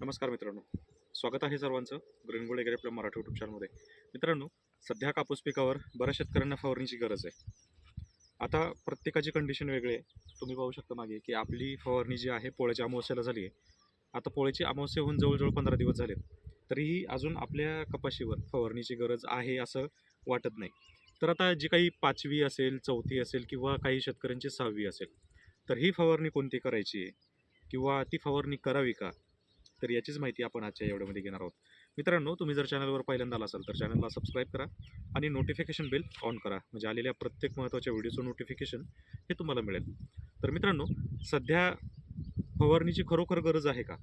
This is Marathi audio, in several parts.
नमस्कार मित्रांनो. स्वागत आहे सर्वांचं ग्रीनगोल्ड वगैरे आपल्या मराठी युट्यूब चॅनलमध्ये मित्रांनो सध्या कापूस पिकावर बऱ्याच शेतकऱ्यांना फवारणीची गरज आहे. आता प्रत्येकाची कंडिशन वेगळी आहे. तुम्ही पाहू शकता मागे की आपली फवारणी जी आहे पोळ्याच्या अमावस्याला झाली आहे. आता पोळ्याची अमावस्या होऊन जवळजवळ पंधरा दिवस झालेत. तरीही अजून आपल्या कपाशीवर फवारणीची गरज आहे असं वाटत नाही. तर आता जी काही पाचवी असेल चौथी असेल किंवा काही शेतकऱ्यांची सहावी असेल तर ही फवारणी कोणती करायची आहे? किंवा ती फवारणी करावी का? तर याचीच माहिती आपण आजच्या एवढ्यामध्ये घेणार आहोत. मित्रांनो तुम्ही जर चॅनलवर पहिल्यांदा आला असाल तर चॅनलला सबस्क्राईब करा आणि नोटिफिकेशन बेल ऑन करा. म्हणजे आलेल्या प्रत्येक महत्त्वाच्या व्हिडिओचं नोटिफिकेशन हे तुम्हाला मिळेल. तर मित्रांनो सध्या फवारणीची खरोखर गरज आहे का?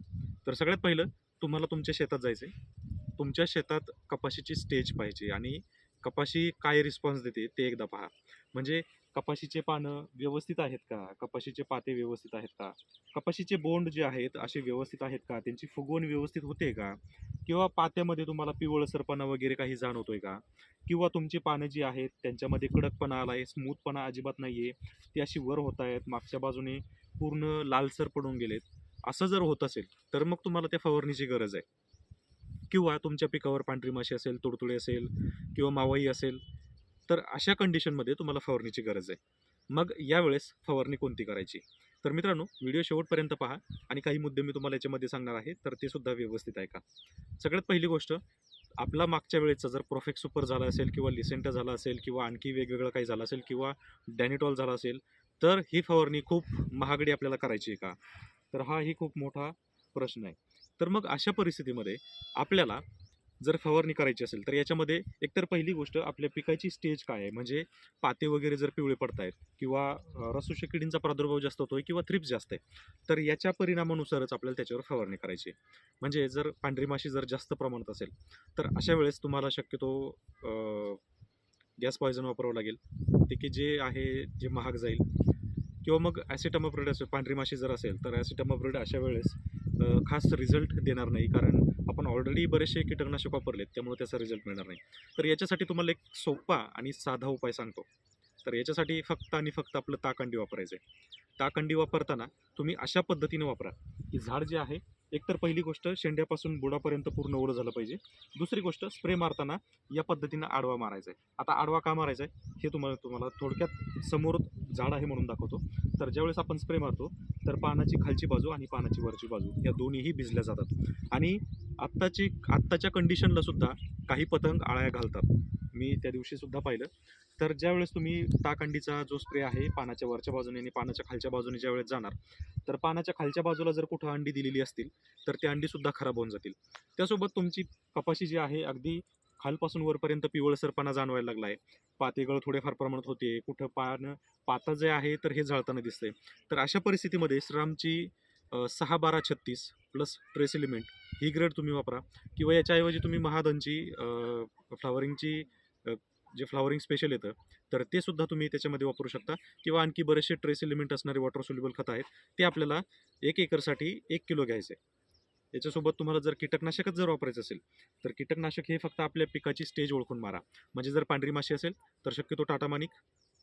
तर सगळ्यात पहिलं तुम्हाला तुमच्या शेतात जायचं आहे तुमच्या शेतात कपाशीची स्टेज पाहिजे आणि कपाशी काय रिस्पॉन्स देते ते एकदा पहा. म्हणजे कपाशीचे पानं व्यवस्थित आहेत का? कपाशीचे पाते व्यवस्थित आहेत का? कपाशीचे बोंड जे आहेत असे व्यवस्थित आहेत का? त्यांची फुगवण व्यवस्थित होते का? किंवा पात्यामध्ये तुम्हाला पिवळसरपणा वगैरे काही जाणवतोय का? किंवा तुमची पानं जी आहेत त्यांच्यामध्ये कडकपणा आला आहे स्मूथपणा अजिबात नाही आहे ती अशी वर होत आहेत मागच्या बाजूने पूर्ण लालसर पडून गेलेत. असं जर होत असेल तर मग तुम्हाला त्या फवारणीची गरज आहे. किंवा तुमच्या पिकावर पांढरी माशी असेल तुडतुडे असेल किंवा मावाई असेल तर अशा कंडिशनमध्ये तुम्हाला फवारणीची गरज आहे. मग यावेळेस फवारणी कोणती करायची? तर मित्रांनो व्हिडिओ शेवटपर्यंत पहा आणि काही मुद्दे मी तुम्हाला याच्यामध्ये सांगणार आहे तर ते सुद्धा व्यवस्थित आहे का सगळ्यात पहिली गोष्ट आपला मागच्या वेळेचा जर प्रोफेक्ट सुपर झाला असेल किंवा लिसेंटा झाला असेल किंवा आणखी वेगवेगळं काही झालं असेल किंवा डॅनिटॉल झाला असेल तर ही फवारणी खूप महागडी आपल्याला करायची आहे का? तर हा ही खूप मोठा प्रश्न आहे. तर मग अशा परिस्थितीमध्ये आपल्याला जर फवारणी करायची असेल तर याच्यामध्ये एकतर पहिली गोष्ट आपल्या पिकाची स्टेज काय आहे? म्हणजे पाते वगैरे जर पिवळे पडतायत किंवा अ, किडींचा प्रादुर्भाव जास्त होतोय किंवा थ्रिप्स जास्त आहे तर याच्या परिणामानुसारच आपल्याला त्याच्यावर फवारणी करायची आहे. म्हणजे जर पांढरी माशी जर जास्त प्रमाणात असेल तर अशा वेळेस तुम्हाला शक्यतो गॅस पॉयझन वापरावं लागेल. ते की जे आहे जे महाग जाईल. किंवा मग ॲसिटामाप्रिड असेल पांढरी माशी जर असेल तर ॲसिटामाप्रिड अशा वेळेस खास रिझल्ट देणार नाही कारण आपण ऑलरेडी बरेचसे कीटकनाशक वापरलेत त्यामुळे त्याचा रिझल्ट मिळणार नाही. तर याच्यासाठी तुम्हाला एक सोपा आणि साधा उपाय सांगतो. तर याच्यासाठी फक्त आणि फक्त आपलं ताकंडी वापरायचं आहे ताकंडी वापरताना तुम्ही अशा पद्धतीने वापरा की झाड जे आहे एकतर पहिली गोष्ट शेंड्यापासून बुडापर्यंत पूर्ण ओलं झालं पाहिजे. दुसरी गोष्ट स्प्रे मारताना या पद्धतीनं आडवा मारायचा आहे. आता आडवा का मारायचा आहे हे तुम्हाला तुम्हाला थोडक्यात समोर झाड आहे म्हणून दाखवतो. तर ज्यावेळेस आपण स्प्रे मारतो तर पानाची खालची बाजू आणि पानाची वरची बाजू या दोन्हीही भिजल्या जातात. आणि आत्ताची आत्ताच्या कंडिशनला सुद्धा काही पतंग आळ्या घालतात. मी त्या दिवशी सुद्धा पाहिलं. तर ज्यावेळेस तुम्ही ताकंडीचा जो स्प्रे आहे पानाच्या वरच्या बाजूने आणि पानाच्या खालच्या बाजूने ज्यावेळेस जाणार तर पानाच्या खालच्या बाजूला जर कुठं अंडी दिलेली असतील तर ते अंडीसुद्धा खराब होऊन जातील. त्यासोबत तुमची कपाशी जी आहे अगदी खालपासून वरपर्यंत पिवळसरपणा जाणवायला लागला आहे. पातेगळ थोडेफार प्रमाणात होते कुठं पान पातं जे आहे तर हे जळताना दिसतंय. तर अशा परिस्थितीमध्ये श्रामची सहा बारा छत्तीस प्लस ट्रेस एलिमेंट ही ग्रेड तुम्ही वापरा. किंवा याच्याऐवजी तुम्ही महाधनची फ्लावरिंगची जे फ्लावरिंग स्पेशल येतं तर ते सुद्धा तुम्ही त्याच्यामध्ये वापरू शकता. किंवा आणखी बरेचसे ट्रेस एलिमेंट असणारे वॉटर सोल्युबल खत आहेत ते आपल्याला एक एकरसाठी एक किलो घ्यायचे. याच्यासोबत तुम्हाला जर कीटकनाशकच जर वापरायचं असेल तर कीटकनाशक हे फक्त आपल्या पिकाची स्टेज ओळखून मारा. म्हणजे जर पांढरी माशी असेल तर शक्यतो टाटा मानिक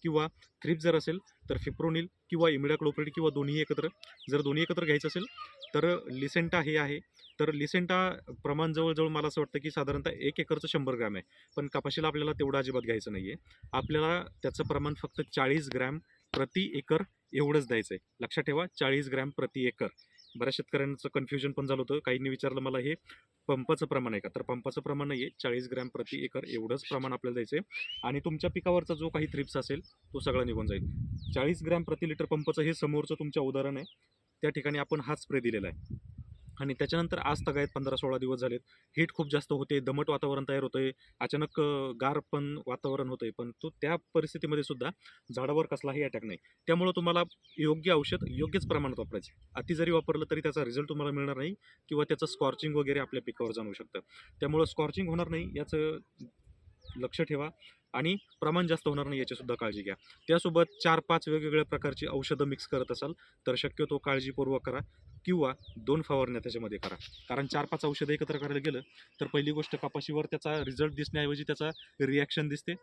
किंवा थ्रिप जर असेल तर फिप्रोनिल किंवा इमिडाक्लोप्रिड किंवा दोन्ही एकत्र जर दोन्ही एकत्र घ्यायचं असेल तर लिसेंटा हे आहे. तर लिसेंटा प्रमाण जवळजवळ मला असं वाटतं की साधारणतः एक एकरचं शंभर ग्रॅम आहे. पण कपाशीला आपल्याला तेवढं अजिबात घ्यायचं नाही आहे आपल्याला त्याचं प्रमाण फक्त चाळीस ग्रॅम प्रति एकर एवढंच द्यायचं आहे लक्षात ठेवा चाळीस ग्रॅम प्रति एकर. बऱ्याच शेतकऱ्यांचं कन्फ्युजन पण झालं होतं. काहींनी विचारलं मला हे पंपाचं प्रमाण आहे का? तर पंपाचं प्रमाण नाही आहे चाळीस ग्रॅम प्रति एकर एवढंच प्रमाण आपल्याला द्यायचं आहे आणि तुमच्या पिकावरचा जो काही थ्रिप्स असेल तो सगळा निघून जाईल. चाळीस ग्रॅम प्रति लिटर पंपाचं हे समोरचं तुमचं उदाहरण आहे. त्या ठिकाणी आपण हाच स्प्रे दिलेला आहे. आणि त्याच्यानंतर आज तगायत पंधरा सोळा दिवस झालेत. हीट खूप जास्त होते दमट वातावरण तयार होतंय. अचानक गार पण वातावरण होतंय. पण तो त्या परिस्थितीमध्ये सुद्धा झाडावर कसलाही अटॅक नाही. त्यामुळं तुम्हाला योग्य औषध योग्यच प्रमाणात वापरायचे. अति जरी वापरलं तरी त्याचा रिझल्ट तुम्हाला मिळणार नाही किंवा त्याचं स्कॉर्चिंग वगैरे आपल्या पिकावर जाणवू शकतं. त्यामुळं स्कॉर्चिंग होणार नाही याचं लक्ष ठेवा. आणि प्रमाण जास्त होणार नाही याचीसुद्धा काळजी घ्या. त्यासोबत चार पाच वेगवेगळ्या प्रकारची औषधं मिक्स करत असाल तर शक्यतो काळजीपूर्वक करा किंवा दोन फवारण्या त्याच्यामध्ये करा. कारण चार पाच औषधं एकत्र करायला गेलं तर पहिली गोष्ट कपाशीवर त्याचा रिझल्ट दिसण्याऐवजी त्याचा रिॲक्शन दिसते.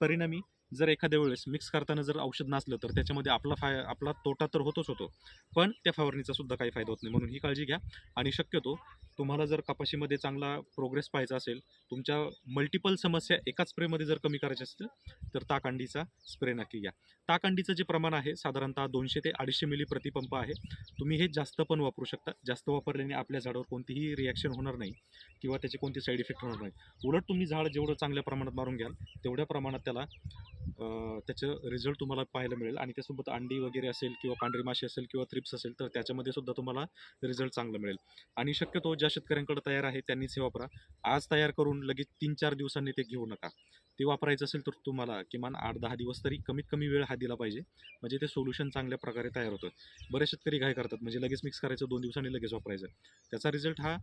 परिणामी जर एखाद्या वेळेस मिक्स करताना जर औषध नसलं तर त्याच्यामध्ये आपला फाय आपला तोटा तर होतोच होतो. पण त्या फवारणीचा सुद्धा काही फायदा होत नाही. म्हणून ही काळजी घ्या. आणि शक्यतो तुम्हाला जर कपाशीमध्ये चांगला प्रोग्रेस पाहायचा असेल तुमच्या मल्टिपल समस्या एकाच स्प्रेमध्ये जर कमी करायच्या असतील तर ताकांडीचा स्प्रे नक्की घ्या. ताकांडीचं जे प्रमाण आहे साधारणतः दोनशे ते अडीचशे मिली प्रतिपंप आहे. तुम्ही हे जास्त पण वापरू शकता. जास्त वापरल्याने आपल्या झाडावर कोणतीही रिॲक्शन होणार नाही किंवा त्याचे कोणते साईड इफेक्ट होणार नाही उलट तुम्ही झाड जेवढं चांगल्या प्रमाणात मारून घ्याल तेवढ्या प्रमाणात त्याला त्याचं रिझल्ट तुम्हाला पाहायला मिळेल. आणि त्यासोबत अंडी वगैरे असेल किंवा पांढरी माशी असेल किंवा थ्रिप्स असेल तर त्याच्यामध्ये सुद्धा तुम्हाला रिझल्ट चांगला मिळेल. आणि शक्यतो ज्या शेतकऱ्यांकडे तयार आहे त्यांनीच हे वापरा. आज तयार करून लगेच तीन चार दिवसांनी ते घेऊ नका. ते वापरायचं असेल तर तुम्हाला किमान आठ दहा दिवस तरी कमीत कमी वेळ हा दिला पाहिजे. म्हणजे ते सोल्युशन चांगल्या प्रकारे तयार होतं. बरेच शेतकरी काय करतात म्हणजे लगेच मिक्स करायचं दोन दिवसांनी लगेच वापरायचं. त्याचा रिझल्ट हा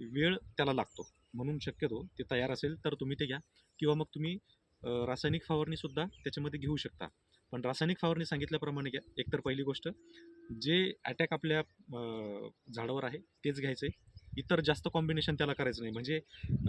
वेळ त्याला लागतो. म्हणून शक्यतो ते तयार असेल तर तुम्ही ते घ्या. किंवा मग तुम्ही रासायनिक फवारणीसुद्धा त्याच्यामध्ये घेऊ शकता. पण रासायनिक फवारणी सांगितल्याप्रमाणे घ्या. एकतर पहिली गोष्ट जे अटॅक आपल्या झाडावर आहे तेच घ्यायचं आहे इतर जास्त कॉम्बिनेशन त्याला करायचं नाही. म्हणजे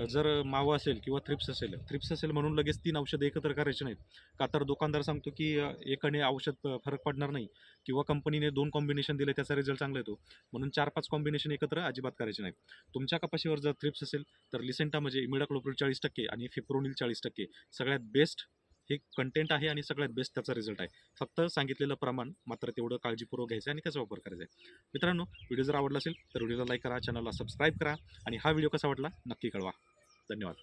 जर मावा असेल किंवा थ्रिप्स असेल थ्रिप्स असेल म्हणून लगेच तीन औषधं एकत्र करायचे नाहीत. का तर दुकानदार सांगतो की एकाने औषध फरक पडणार नाही किंवा कंपनीने दोन कॉम्बिनेशन दिले त्याचा रिझल्ट चांगला येतो. म्हणून चार पाच कॉम्बिनेशन एकत्र अजिबात करायचे नाहीत. तुमच्या कपाशीवर जर थ्रिप्स असेल तर लिसेंटा म्हणजे इमिडाक्लोप्रिड चाळीस टक्के आणि फिप्रोनिल चाळीस टक्के. सगळ्यात बेस्ट हे कंटेंट आहे आणि सगळ्यात बेस्ट त्याचा रिझल्ट आहे. फक्त सांगितलेलं प्रमाण मात्र तेवढं काळजीपूर्वक घ्यायचं आहे आणि त्याचा वापर करायचा आहे. मित्रांनो व्हिडिओ जर आवडला असेल तर व्हिडिओला लाईक करा चॅनलला सबस्क्राईब करा आणि हा व्हिडिओ कसा वाटला नक्की कळवा. धन्यवाद.